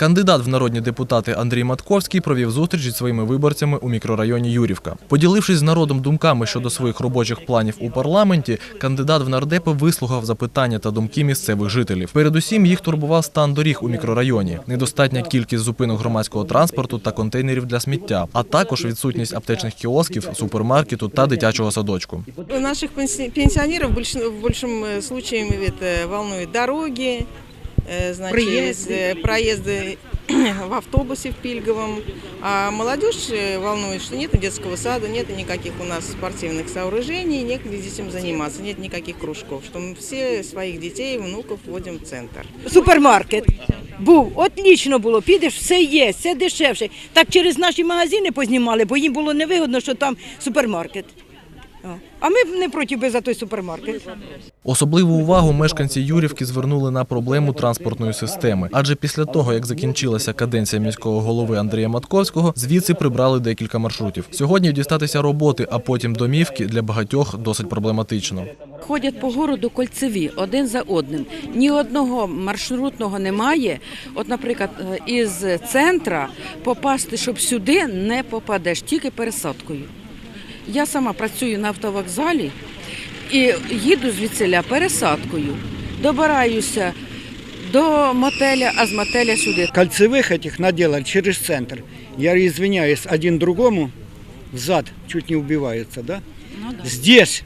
Кандидат в народні депутати Андрій Матковський провів зустріч зі своїми виборцями у мікрорайоні Юрівка. Поділившись з народом думками щодо своїх робочих планів у парламенті, кандидат в нардепи вислухав запитання та думки місцевих жителів. Передусім їх турбував стан доріг у мікрорайоні, недостатня кількість зупинок громадського транспорту та контейнерів для сміття, а також відсутність аптечних кіосків, супермаркету та дитячого садочку. Наших пенси- пенсионеров в большин- в большем э, случае это волнует дороги, э, значит, Проезды. э, проезды в автобусе в Пильговом. А молодежь э, волнует, что нет детского сада, нет никаких у нас спортивных сооружений, некогда детям заниматься, нет никаких кружков, что мы все своих детей и внуков вводим в центр. Супермаркет був, отлічно було. Підеш, все є, все дешевше. Так через наші магазини познімали, бо їм було невигодно, що там супермаркет. А ми б не проти би за той супермаркет. Особливу увагу мешканці Юрівки звернули на проблему транспортної системи, адже після того, як закінчилася каденція міського голови Андрія Матковського, звідси прибрали декілька маршрутів. Сьогодні дістатися роботи, а потім домівки для багатьох досить проблематично. Ходять по городу кольцеві один за одним. Ні одного маршрутного немає. От, наприклад, е, із центра попасти, щоб сюди не попадеш, тільки пересадкою. Я сама працюю на автовокзалі і їду звідсиля пересадкою. Добираюся до мотеля, а з мотеля сюди. кольцевых этих наделали через центр. Я извиняюсь, один другому в зад чуть не убиваются, да? Здесь,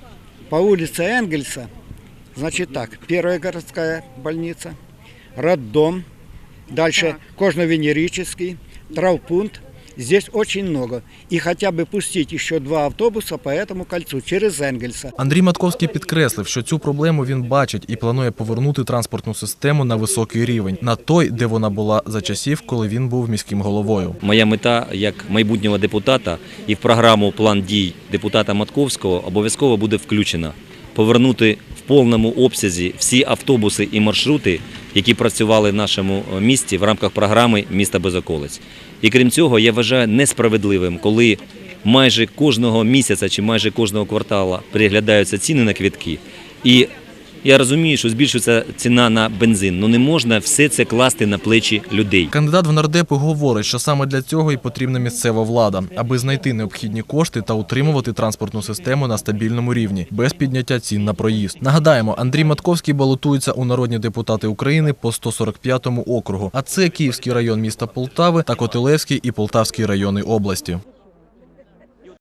по улице Энгельса, значит так, первая городская больница, роддом, дальше кожно-венерический, травпункт. Здесь очень много. И хотя бы пустить еще два автобуса по этому кольцу через Энгельса. Андрій Матковський підкреслив, що цю проблему він бачить і планує повернути транспортну систему на високий рівень, на той, де вона була за часів, коли він був міським головою. Моя мета як майбутнього депутата і в програму план дій депутата Матковського обов'язково буде включена повернути в повному обсязі всі автобуси і маршрути, які працювали в нашому місті в рамках програми Міста без околиць. І крім цього, я вважаю несправедливим, коли майже кожного місяця чи майже кожного квартала переглядаються ціни на квітки. І я розумію, що збільшується ціна на бензин, але не можна все це класти на плечі людей. Кандидат в нардепи говорить, що саме для цього і потрібна місцева влада, аби знайти необхідні кошти та утримувати транспортну систему на стабільному рівні, без підняття цін на проїзд. Нагадаємо, Андрій Матковський балотується у народні депутати України по 145-му округу, а це Київський район міста Полтави та Котелевський і Полтавський райони області.